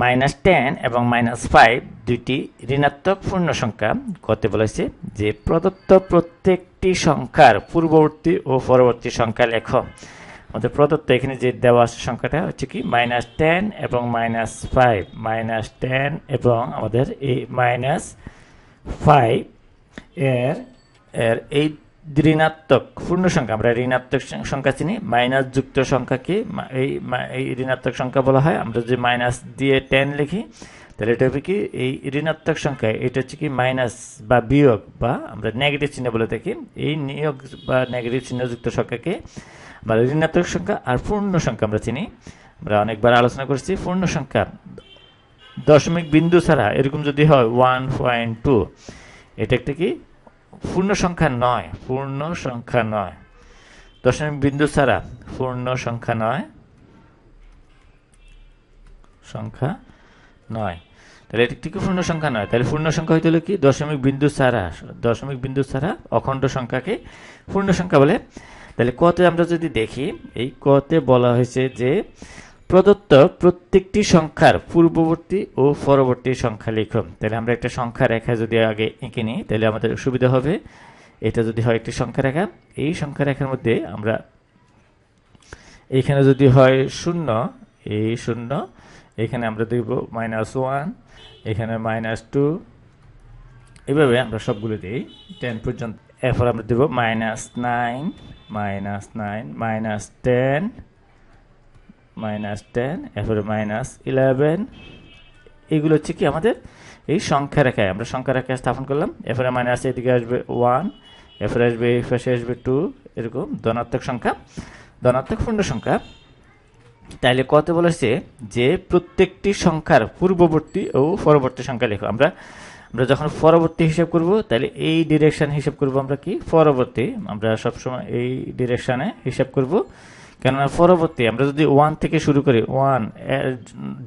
Minus ten এবং minus five দুইটি ঋণাত্মক পূর্ণ সংখ্যা করতে বলেছে যে প্রদত্ত প্রত্যেকটি সংখ্যার পূর্ববর্তী ও পরবর্তী সংখ্যা লেখ। আমাদের প্রদত্ত এখানে যে দেওয়া সংখ্যাটা হচ্ছে কি মাইনাস টেন এবং মাইনাস ফাইভ। মাইনাস টেন এবং আমাদের এই মাইনাস ফাইভ এর এর এই ঋণাত্মক, পূর্ণ সংখ্যা, আমরা ঋণাত্মক সংখ্যা চিনি মাইনাস যুক্ত সংখ্যাকে এই এই ঋণাত্মক সংখ্যা বলা হয়, আমরা যদি মাইনাস দিয়ে টেন লিখি, তাহলে এটা হবে কি, এই ঋণাত্মক সংখ্যা, এটা হচ্ছে কি মাইনাস বা বিয়োগ, বা আমরা নেগেটিভ চিহ্ন বলে থাকি, এই নিয়োগ বা নেগেটিভ চিহ্নযুক্ত সংখ্যাকে বা ঋণাত্মক সংখ্যা আর পূর্ণ সংখ্যা আমরা চিনি। আমরা অনেকবার আলোচনা করেছি, পূর্ণ সংখ্যা দশমিক বিন্দু ছাড়া এরকম যদি হয় ওয়ান পয়েন্ট টু এটা একটা কি পূর্ণ সংখ্যা নয় পূর্ণ সংখ্যা নয়। দশমিক বিন্দু ছাড়া পূর্ণ সংখ্যা নয় সংখ্যা নয়। তাহলে এটা কি পূর্ণ সংখ্যা নয়? তাহলে পূর্ণ সংখ্যা হইতে হলো কি? দশমিক বিন্দু ছাড়া, দশমিক বিন্দু ছাড়া অখণ্ড সংখ্যাকে পূর্ণ সংখ্যা বলে। তাহলে কতে আমরা যদি দেখি, এই কতে বলা হয়েছে যে প্রদত্ত প্রত্যেকটি সংখ্যার পূর্ববর্তী ও পরবর্তী সংখ্যা লিখো তাহলে আমরা একটা সংখ্যা রেখা যদি আগে এঁকে নিই, তাহলে আমাদের সুবিধা হবে। এটা যদি হয় একটি সংখ্যা রেখা, এই সংখ্যা রেখার মধ্যে আমরা এখানে যদি হয় শূন্য, এই শূন্য, এখানে আমরা দেখব মাইনাস ওয়ান এখানে মাইনাস টু এভাবে আমরা সবগুলো দিই। টেন পর্যন্ত, এরপর আমরা দেব minus nine minus nine minus ten minus ten এরপরে মাইনাস ইলেভেন। এগুলো হচ্ছে কি আমাদের এই সংখ্যা রেখায়। আমরা সংখ্যা রেখায় স্থাপন করলাম। এরপরে মাইনাস এদিকে আসবে ওয়ান এরপরে আসবে এই পাশে আসবে টু। এরকম ধনাত্মক সংখ্যা, ধনাত্মক পূর্ণ সংখ্যা। তাইলে কত বলেছে যে প্রত্যেকটি সংখ্যার পূর্ববর্তী ও পরবর্তী সংখ্যা লেখো। আমরা আমরা যখন পরবর্তী হিসাব করব তাহলে এই ডিরেকশন হিসাব করব আমরা কি? পরবর্তী। আমরা সবসময় এই ডিরেকশনে হিসাব করব। কেননা পরবর্তী আমরা যদি ওয়ান থেকে শুরু করি ওয়ান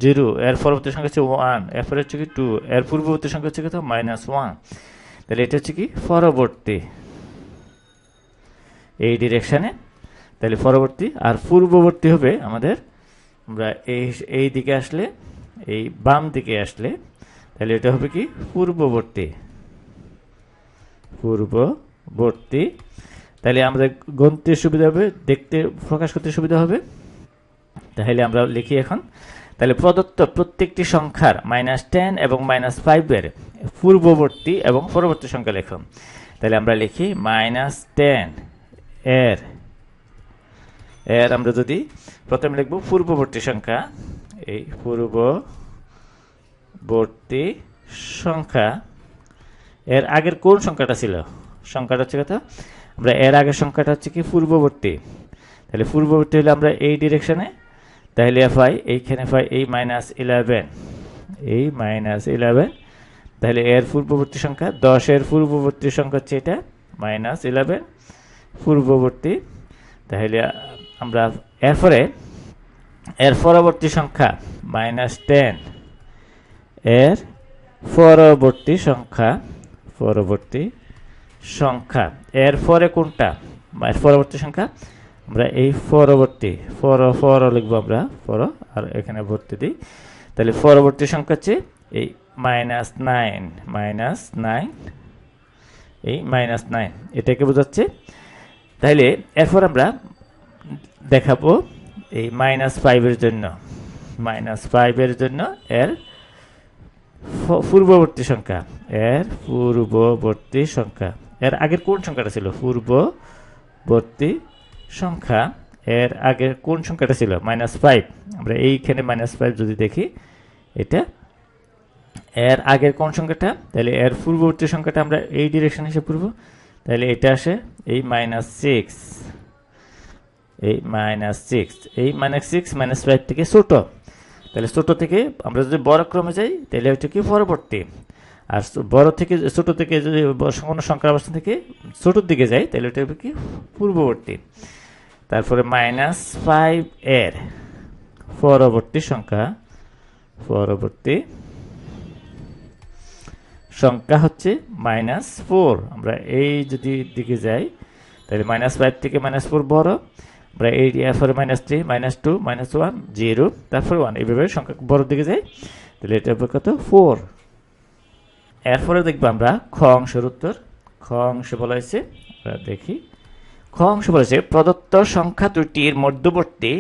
জিরো, এর পরবর্তী সংখ্যা হচ্ছে ওয়ান এরপরে হচ্ছে কি টু এর পূর্ববর্তী সংখ্যা হচ্ছে কত মাইনাস ওয়ান তাহলে এটা হচ্ছে কি পরবর্তী। এই ডিরেকশানে তাহলে পরবর্তী আর পূর্ববর্তী হবে আমাদের, আমরা এই এই দিকে আসলে, এই বাম দিকে আসলে, তাহলে এটা হবে কি পূর্ববর্তী। পূর্ববর্তী। তাহলে আমাদের গণতে সুবিধা হবে, দেখতে, প্রকাশ করতে সুবিধা হবে। তাহলে আমরা লিখি এখন। তাহলে প্রদত্ত প্রত্যেকটি সংখ্যার মাইনাস টেন এবং মাইনাস ফাইভের পূর্ববর্তী এবং পরবর্তী সংখ্যা লেখো। তাহলে আমরা লিখি মাইনাস টেন এর এর আমরা যদি প্রথমে লিখব পূর্ববর্তী সংখ্যা। এই পূর্ববর্তী সংখ্যা, এর আগের কোন সংখ্যাটা ছিল? সংখ্যাটা হচ্ছে কথা আমরা এর আগের সংখ্যাটা হচ্ছে কি পূর্ববর্তী। তাহলে পূর্ববর্তী হলে আমরা এই ডিরেকশনে তাহলে পাই এইখানে পাই এই মাইনাস ইলেভেন এই মাইনাস ইলেভেন তাহলে এর পূর্ববর্তী সংখ্যা দশের পূর্ববর্তী সংখ্যা হচ্ছে এটা মাইনাস ইলেভেন পূর্ববর্তী। তাহলে আমরা এরপরে এর পরবর্তী সংখ্যা মাইনাস টেন এর পরবর্তী সংখ্যা, পরবর্তী সংখ্যা। এর পরে কোনটা? এর পরবর্তী সংখ্যা? আমরা এই পরবর্তী ফর ফর লিখব আমরা ফর আর এখানে ভর্তি দিই। তাহলে পরবর্তী সংখ্যা হচ্ছে এই মাইনাস নাইন মাইনাস নাইন এই মাইনাস নাইন এটাকে বোঝাচ্ছে। তাহলে এরপর আমরা দেখাবো এই মাইনাস ফাইভের জন্য। মাইনাস ফাইভের জন্য এর পূর্ববর্তী সংখ্যা, এর পূর্ববর্তী সংখ্যা। এর আগের কোন সংখ্যাটা ছিল? পূর্ববর্তী সংখ্যা। এর আগের কোন সংখ্যাটা ছিল? মাইনাস ফাইভ আমরা এইখানে মাইনাস ফাইভ যদি দেখি, এটা এর আগের কোন সংখ্যাটা? তাহলে এর পূর্ববর্তী সংখ্যাটা আমরা এই ডিরেকশন হিসেবে পূর্ব তাহলে এটা আসে এই মাইনাস সিক্স এই মাইনাস সিক্স এই মাইনাস সিক্স মাইনাস ফাইভ থেকে ছোট। তাহলে ছোট থেকে আমরা যদি বড় ক্রমে যাই, তাহলে হচ্ছে কি? পরবর্তী। আর বড় থেকে ছোট থেকে যদি কোনো সংখ্যার থেকে ছোটোর দিকে যাই, তাহলে এটা হবে কি? পূর্ববর্তী। তারপরে মাইনাস ফাইভ এর পরবর্তী সংখ্যা পরবর্তী সংখ্যা হচ্ছে মাইনাস ফোর আমরা এই যদি দিকে যাই, তাহলে মাইনাস ফাইভ থেকে মাইনাস ফোর বড়। আমরা এই এরপরে minus three minus two minus one zero তারপরে ওয়ান এইভাবে সংখ্যা বড়োর দিকে যাই, তাহলে এটা হবে কত? ফোর এরপরে দেখব আমরা খ অংশের উত্তর। খ অংশে বলা হয়েছে দেখি। খ অংশ বলেছে প্রদত্ত সংখ্যা দুটির মধ্যবর্তী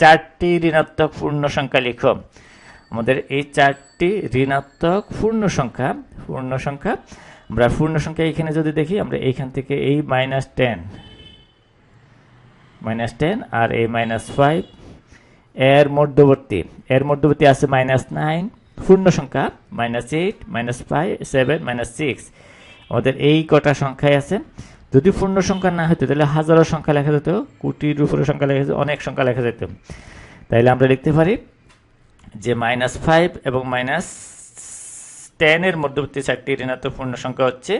চারটি ঋণাত্মক পূর্ণ সংখ্যা লিখো। আমাদের এই চারটি ঋণাত্মক পূর্ণ সংখ্যা পূর্ণ সংখ্যা, আমরা পূর্ণ সংখ্যা এখানে যদি দেখি, আমরা এইখান থেকে এই মাইনাস টেন মাইনাস টেন আর এই মাইনাস ফাইভ এর মধ্যবর্তী এর মধ্যবর্তী আছে মাইনাস নাইন পূর্ণ সংখ্যা minus eight minus five seven minus six আমাদের এই কটা সংখ্যায় আছে। যদি পূর্ণ সংখ্যা না হতো তাহলে হাজারো সংখ্যা লেখা যেত, কোটির উপরে সংখ্যা লেখা যেত, অনেক সংখ্যা লেখা যেত। তাইলে আমরা লিখতে পারি যে মাইনাস ফাইভ এবং মাইনাস টেনের মধ্যবর্তী চারটি ঋণাত্মক পূর্ণ সংখ্যা হচ্ছে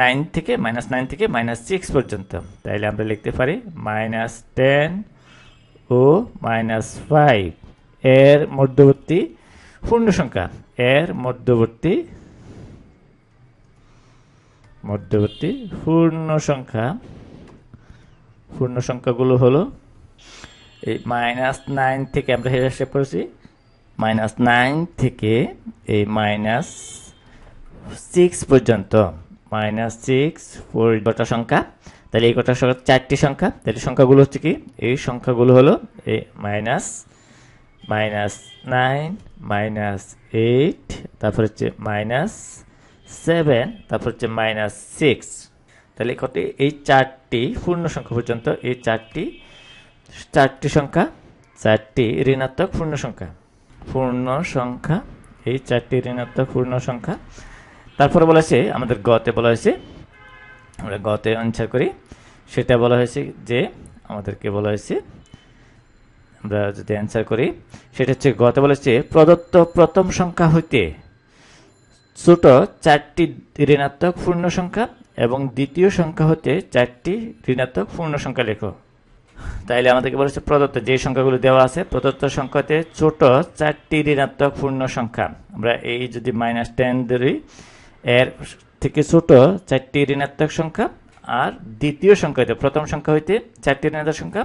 নাইন থেকে মাইনাস নাইন থেকে মাইনাস সিক্স পর্যন্ত। তাইলে আমরা লিখতে পারি মাইনাস টেন ও মাইনাস ফাইভ এর মধ্যবর্তী পূর্ণ সংখ্যা এর মধ্যবর্তী মধ্যবর্তী পূর্ণ সংখ্যা পূর্ণ সংখ্যাগুলো হলো এই মাইনাস নাইন থেকে আমরা হেয়ার হিসাব করেছি। মাইনাস নাইন থেকে এই মাইনাস সিক্স পর্যন্ত। মাইনাস সিক্স ফোর কটা সংখ্যা। তাহলে এই কটা সংখ্যা, চারটি সংখ্যা। তাহলে সংখ্যাগুলো হচ্ছে কি? এই সংখ্যাগুলো হলো এই minus minus nine, minus eight, তারপর হচ্ছে মাইনাস সেভেন, তারপর হচ্ছে মাইনাস সিক্স। তাহলে কত? এই চারটি, পূর্ণ সংখ্যা পর্যন্ত এই চারটি চারটি সংখ্যা, চারটি ঋণাত্মক পূর্ণ সংখ্যা। পূর্ণ সংখ্যা, এই চারটি ঋণাত্মক পূর্ণ সংখ্যা। তারপরে বলেছে আমাদের গতে বলা হয়েছে, আমরা গতে অ্যান্সার করি। সেটা বলা হয়েছে যে, আমাদেরকে বলা হয়েছে আমরা যদি অ্যান্সার করি, সেটা হচ্ছে গতে বলেছে প্রদত্ত প্রথম সংখ্যা হইতে ছোট চারটি ঋণাত্মক পূর্ণ সংখ্যা এবং দ্বিতীয় সংখ্যা হতে চারটি ঋণাত্মক পূর্ণ সংখ্যা লেখো। তাইলে আমাদেরকে বলেছে প্রদত্ত যে সংখ্যাগুলো দেওয়া আছে, প্রদত্ত সংখ্যাতে ছোট চারটি ঋণাত্মক পূর্ণ সংখ্যা। আমরা এই যদি মাইনাস টেন ধরি, এর থেকে ছোট চারটি ঋণাত্মক সংখ্যা আর দ্বিতীয় সংখ্যা হইতে প্রথম সংখ্যা হইতে চারটি ঋণাত্মক সংখ্যা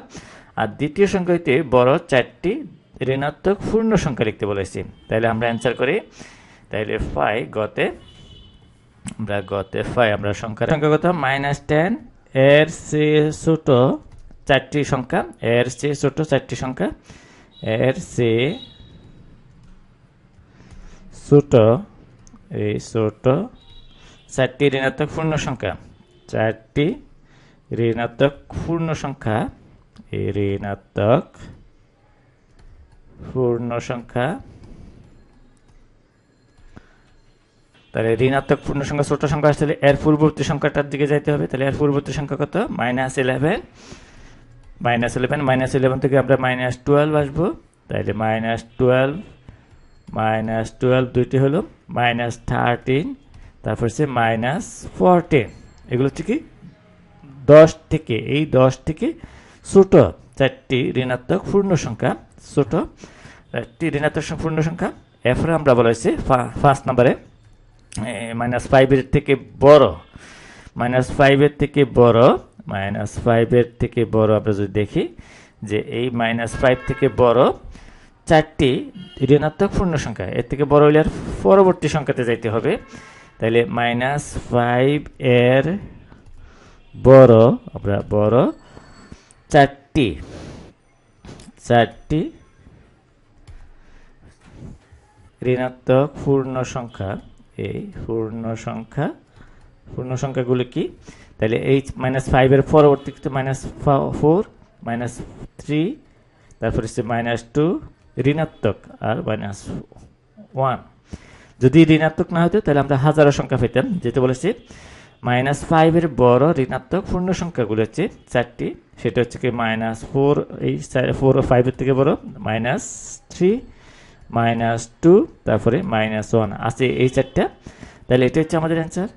আর দ্বিতীয় সংখ্যা হইতে বড় চারটি ঋণাত্মক পূর্ণ সংখ্যা লিখতে বলেছি। তাইলে আমরা অ্যান্সার করি। তাইলে ফাই গতে, আমরা গতে ফাই আমরা সংখ্যা সংখ্যা কত? মাইনাস টেন এর সে ছোট চারটি সংখ্যা, এর সে ছোট চারটি সংখ্যা, এর সে ছোট, এই ছোট চারটি ঋণাত্মক পূর্ণ সংখ্যা, চারটি ঋণাত্মক পূর্ণ সংখ্যা ঋণাত্মক পূর্ণ সংখ্যা তাহলে ঋণাত্মক পূর্ণ সংখ্যা, ছোট সংখ্যা আসলে এর পূর্ববর্তী সংখ্যাটার দিকে যাইতে হবে। তাহলে এর পূর্ববর্তী সংখ্যা কত? Minus eleven minus eleven minus eleven থেকে আমরা মাইনাস টুয়েলভ আসব। তাহলে মাইনাস টুয়েলভ মাইনাস টুয়েলভ দুইটি হলো মাইনাস থার্টিন তারপর হচ্ছে মাইনাস ফোরটিন এগুলো হচ্ছে কি? দশ থেকে, এই দশ থেকে ছোট চারটি ঋণাত্মক পূর্ণ সংখ্যা, ছোট চারটি ঋণাত্মক পূর্ণ সংখ্যা, এরপরে আমরা বলা হয়েছে ফার্স্ট নাম্বারে মাইনাস ফাইভের থেকে বড় মাইনাস ফাইভের থেকে বড় মাইনাস ফাইভের থেকে বড় আমরা যদি দেখি যে এই মাইনাস ফাইভ থেকে বড় চারটি ঋণাত্মক পূর্ণ সংখ্যা, এর থেকে বড় হলে আর পরবর্তী সংখ্যাতে যাইতে হবে। তাহলে মাইনাস ফাইভ এর বড়, আমরা বড় চারটি। চারটি ঋণাত্মক পূর্ণ সংখ্যা। এই পূর্ণ সংখ্যা, পূর্ণ সংখ্যাগুলো কি? তাহলে এই মাইনাস ফাইভের পরবর্তীতে মাইনাস ফোর মাইনাস থ্রি তারপর হচ্ছে মাইনাস টু ঋণাত্মক আর মাইনাস ওয়ান যদি ঋণাত্মক না হতো তাহলে আমরা হাজারো সংখ্যা পেতাম যেটা বলেছি। মাইনাস ফাইভের বড় ঋণাত্মক পূর্ণ সংখ্যাগুলো হচ্ছে চারটি। সেটা হচ্ছে কি মাইনাস ফোর এই ফোর ফাইভের থেকে বড় মাইনাস থ্রি মাইনাস টু তারপরে মাইনাস ওয়ান আছে এই চারটা। তাহলে এটা হচ্ছে আমাদের অ্যান্সার